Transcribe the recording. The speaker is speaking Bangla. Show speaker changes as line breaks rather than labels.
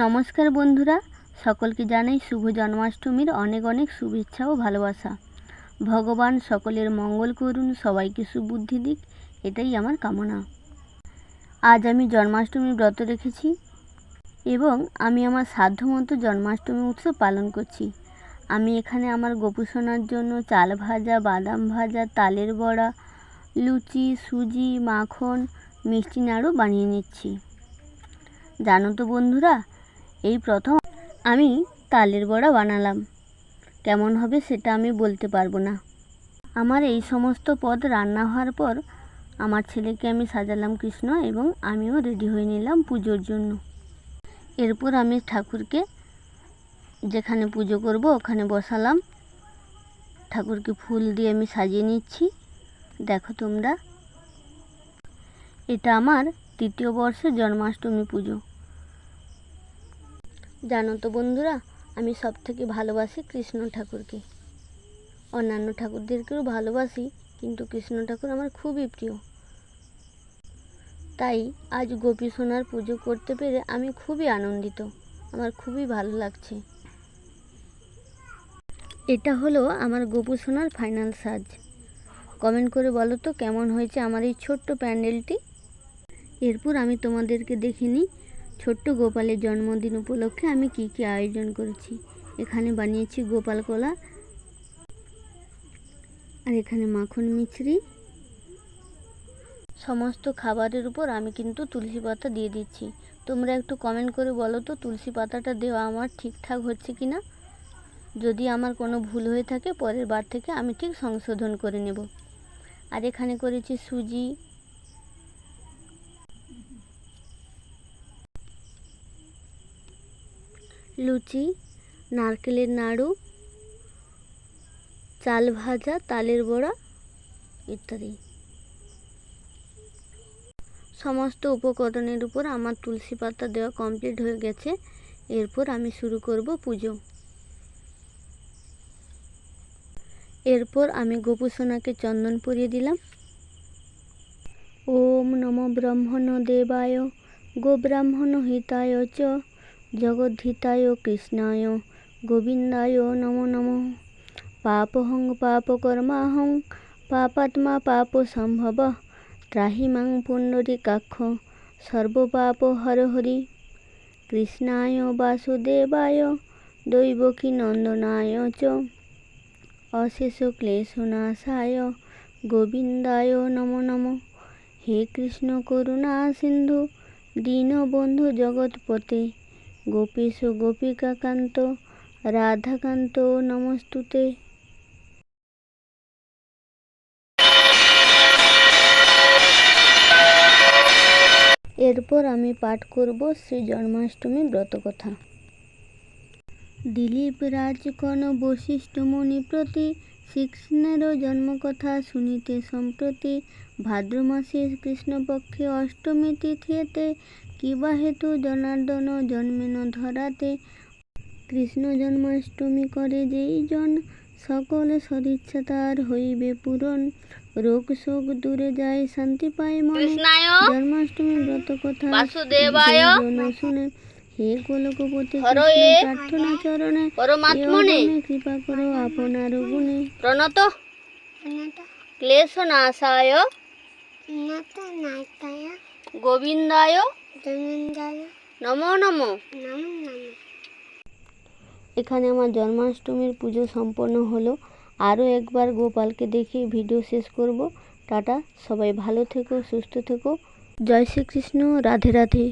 নমস্কার বন্ধুরা, সকলকে জানাই শুভ জন্মাষ্টমীর অনেক অনেক শুভেচ্ছা ও ভালোবাসা। ভগবান সকলের মঙ্গল করুন, সবাইকে সুবুদ্ধি দিক, এটাই আমার কামনা। আজ আমি জন্মাষ্টমী ব্রত রেখেছি এবং আমি আমার সাধ্যমতো জন্মাষ্টমী উৎসব পালন করছি। আমি এখানে আমার গোপুসোনার জন্য চাল ভাজা, বাদাম ভাজা, তালের বড়া, লুচি, সুজি, মাখন, মিষ্টি নাড়ু বানিয়ে নিচ্ছি। জানো তো বন্ধুরা এই প্রথম আমি তালের বড়া বানালাম। কেমন হবে সেটা আমি বলতে পারব না। আমার এই সমস্ত পদ রান্না হওয়ার পর আমার ছেলেকে আমি সাজালাম কৃষ্ণ এবং আমিও রেডি হয়ে নিলাম পুজোর জন্য। এরপর আমি ঠাকুরকে যেখানে পুজো করব ওখানে বসালাম। ঠাকুরকে ফুল দিয়ে আমি সাজিয়ে নিচ্ছি। দেখো তোমরা, এটা আমার তৃতীয় বর্ষের জন্মাষ্টমী পুজো। জানো তো বন্ধুরা, আমি সব থেকে ভালোবাসি কৃষ্ণ ঠাকুরকে। অন্যান্য ঠাকুরদেরকেও ভালোবাসি, কিন্তু কৃষ্ণ ঠাকুর আমার খুবই প্রিয়। তাই আজ গোপী সোনার পুজো করতে পেরে আমি খুবই আনন্দিত। আমার খুবই ভালো লাগছে। এটা হলো আমার গোপু সোনার ফাইনাল সাজ। কমেন্ট করে বলো তো কেমন হয়েছে আমার এই ছোট্ট প্যান্ডেলটি? এরপর আমি তোমাদেরকে দেখিনি ছোট্ট গোপালের জন্মদিন উপলক্ষে আমি কি কি আয়োজন করেছি। এখানে বানিয়েছি গোপাল কলা। আর এখানে মাখন মিছরি। সমস্ত খাবারের উপর আমি কিন্তু তুলসী পাতা দিয়ে দিচ্ছি। তোমরা একটু কমেন্ট করে বলো তো, তুলসী পাতাটা দেওয়া আমার ঠিকঠাক হচ্ছে কি না যদি আমার কোনো ভুল হয়ে থাকে, পরের বার থেকে আমি ঠিক সংশোধন করে নেব। আর এখানে করেছি সুজি লুচি, নারকেলের নাড়ু, চাল ভাজা, তালের বড়া ইত্যাদি। সমস্ত উপকরণের উপর আমার তুলসী পাতা দেওয়া কমপ্লিট হয়ে গেছে। এরপর আমি শুরু করব পুজো। এরপর আমি গোপুসোনাকে চন্দন পরিয়ে দিলাম। ওম নম ব্রহ্মণ দেবায় গোব্রাহ্মণ হিতায় চ। জগদ্ধিতায় কৃষ্ণায় গোবিন্দায় নমো নমঃ। পাপহং পাপকর্মাহং পাপাত্মা পাপ সম্ভব। ত্রাহি মাং পুণ্ডরীকাক্ষ সর্বপাপ হর হরি। কৃষ্ণায় বাসুদেবায় দৈবকী নন্দনায় চ। অশেষ ক্লেশনাশায় গোবিন্দায় নমো নমঃ। হে কৃষ্ণ করুণা সিন্ধু, দীনবন্ধু জগৎপতে গোপীশ গোপিকাকান্ত রাধাকান্ত নমস্তুতে। এরপর আমি পাঠ করব শ্রী জন্মাষ্টমী ব্রতকথা। দিলীপ রাজকন বশিষ্ঠ মুনি প্রতি শ্রীকৃষ্ণের জন্মকথা শুনিতে সম্প্রতি ভাদ্র মাসে কৃষ্ণপক্ষে অষ্টমী তিথিতে কিবা হেতু জনার্দন জন্মেন ধরাতে। কৃষ্ণ জন্মাষ্টমী করে যেই জন সকল সদিচ্ছা তার হইবে পূরণ। রোগ শোক দূরে যায় শান্তি পায় মনে। জন্মাষ্টমী ব্রত কথা শুনে হে গোলকপতি প্রার্থনা চরণে কৃপা করো আপনার গুণে।
প্রণত। ক্লেশ নাশায় গোবিন্দায়। নমো নমো।
এখানে আমার জন্মাষ্টমীর পুজো সম্পন্ন হলো। আরও একবার গোপালকে দেখে ভিডিও শেষ করব। টাটা সবাই ভালো থেকো সুস্থ থেকো। জয় শ্রীকৃষ্ণ রাধে রাধে।